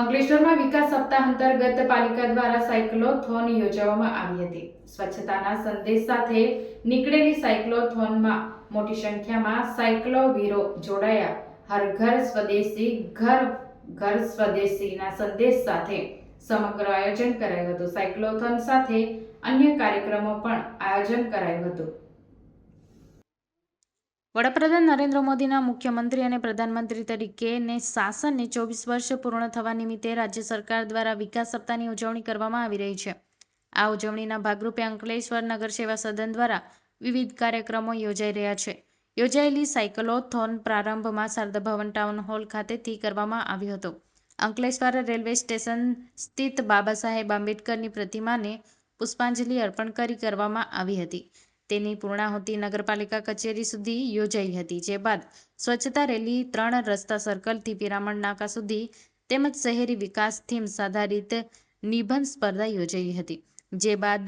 અંકલેશ્વરમાં વિકાસ સપ્તાહ અંતર્ગત પાલિકા દ્વારા સાયક્લોથોન યોજવામાં આવી હતી. સ્વચ્છતાના સંદેશ સાથે નીકળેલી સાયક્લોથોનમાં મોટી સંખ્યામાં સાયક્લોવીરો જોડાયા. હર ઘર સ્વદેશી, ઘર ઘર સ્વદેશીના સંદેશ સાથે સમગ્ર આયોજન કરાયું હતું. સાયક્લોથોન સાથે અન્ય કાર્યક્રમો પણ આયોજન કરાયું હતું. વડાપ્રધાન નરેન્દ્ર મોદીના મુખ્યમંત્રી અને પ્રધાનમંત્રી તરીકેને શાસનને ચોવીસ વર્ષ પૂર્ણ થવા નિમિત્તે રાજ્ય સરકાર દ્વારા વિકાસ સપ્તાહની ઉજવણી કરવામાં આવી રહી છે. આ ઉજવણીના ભાગરૂપે અંકલેશ્વર નગર સેવા સદન દ્વારા વિવિધ કાર્યક્રમો યોજાઈ રહ્યા છે. યોજાયેલી સાયકલોથોન પ્રારંભમાં શારદા ભવન ટાઉન હોલ ખાતેથી કરવામાં આવ્યો હતો. અંકલેશ્વર રેલવે સ્ટેશન સ્થિત બાબા સાહેબ આંબેડકરની પ્રતિમાને પુષ્પાંજલિ અર્પણ કરી કરવામાં આવી હતી. તેની પૂર્ણાહુતિ નગરપાલિકા કચેરી સુધી યોજાઈ હતી, જે બાદ સ્વચ્છતા રેલી ત્રણ રસ્તા સર્કલથી પિરામણ નાકા સુધી તેમજ શહેરી વિકાસ થીમ આધારિત નિબંધ સ્પર્ધા યોજાઈ હતી, જે બાદ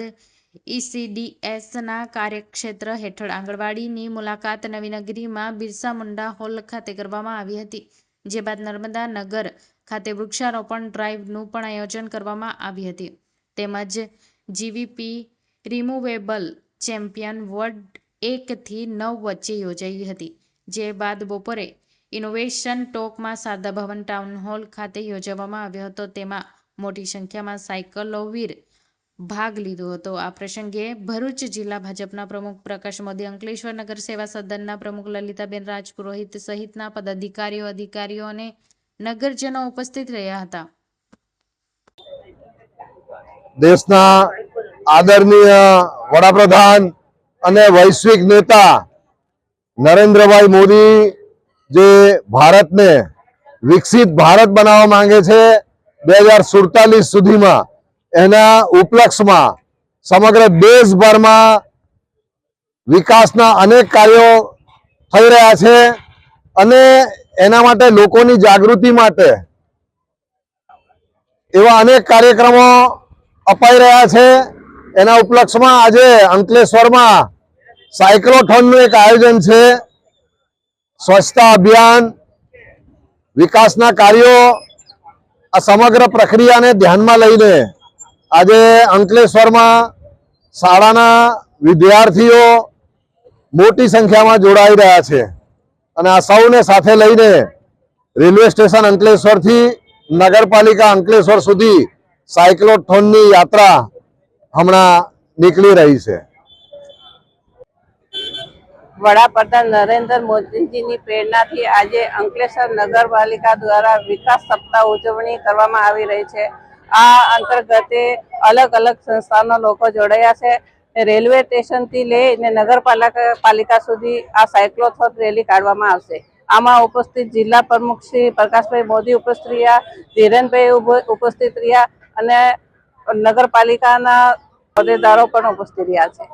ઈસીડીએસના કાર્યક્ષેત્ર હેઠળ આંગણવાડીની મુલાકાત નવીનગરીમાં બિરસા મુંડા હોલ ખાતે કરવામાં આવી હતી, જે બાદ નર્મદા નગર ખાતે વૃક્ષારોપણ ડ્રાઈવનું પણ આયોજન કરવામાં આવી હતી, તેમજ જીવીપી રિમુવેબલ ચેમ્પિયન વર્લ્ડ એકથી નવ વચ્ચે યોજાઈ હતી, જે બાદ બપોરે ઇનોવેશન ટોકમાં શારદા ભવન ટાઉન હોલ ખાતે યોજવામાં આવ્યો હતો. તેમાં મોટી સંખ્યામાં સાયકલોવીર ભાગ લીધો હતો. આ પ્રસંગે ભરૂચ જિલ્લા ભાજપના પ્રમુખ પ્રકાશ મોદી, અંકલેશ્વર નગર સેવા સદનના પ્રમુખ લલિતાબેન રાજપુરોહિત સહિતના પદાધિકારીઓ, અધિકારીઓ અને નગરજનો ઉપસ્થિત રહ્યા હતા. દેશના આદરણીય વડાપ્રધાન અને વૈશ્વિક નેતા નરેન્દ્રભાઈ મોદી જે ભારતને વિકસિત ભારત બનાવવા માંગે છે, બે હજાર સુડતાલીસ સુધીમાં એના ઉપલક્ષમાં સમગ્ર દેશભરમાં વિકાસના અનેક કાર્યો થઈ રહ્યા છે અને એના માટે લોકોની જાગૃતિ માટે એવા અનેક કાર્યક્રમો અપાઈ રહ્યા છે. એના ઉપલક્ષમાં આજે અંકલેશ્વરમાં સાયક્લોથોનનું એક આયોજન છે. સ્વચ્છતા અભિયાન, વિકાસના કાર્યો, આ સમગ્ર પ્રક્રિયાને ધ્યાનમાં લઈને આજે અંકલેશ્વરમાં શાળાના વિદ્યાર્થીઓ મોટી સંખ્યામાં જોડાઈ રહ્યા છે. અને આ સૌને સાથે લઈને રેલવે સ્ટેશન અંકલેશ્વરથી નગરપાલિકા અંકલેશ્વર સુધી સાયક્લોથોનની યાત્રા હમણાં નીકળી રહી છે. વડાપ્રધાન નરેન્દ્ર મોદીજીની પ્રેરણાથી આજે અંકલેશ્વર નગરપાલિકા દ્વારા વિકાસ સપ્તાહ ઉજવણી કરવામાં આવી રહી છે. આ અંતર્ગતે અલગ અલગ સંસ્થાના લોકો જોડાયા છે. રેલવે સ્ટેશનથી લઈને નગરપાલિકા પાલિકા સુધી આ સાયક્લોથોન રેલી કાઢવામાં આવશે. આમાં ઉપસ્થિત જિલ્લા પ્રમુખ શ્રી પ્રકાશભાઈ મોદી ઉપસ્થિત રહ્યા, ધીરેનભાઈ ઉપસ્થિત રહ્યા અને નગરપાલિકાના હોદ્દેદારો પણ ઉપસ્થિત રહ્યા છે.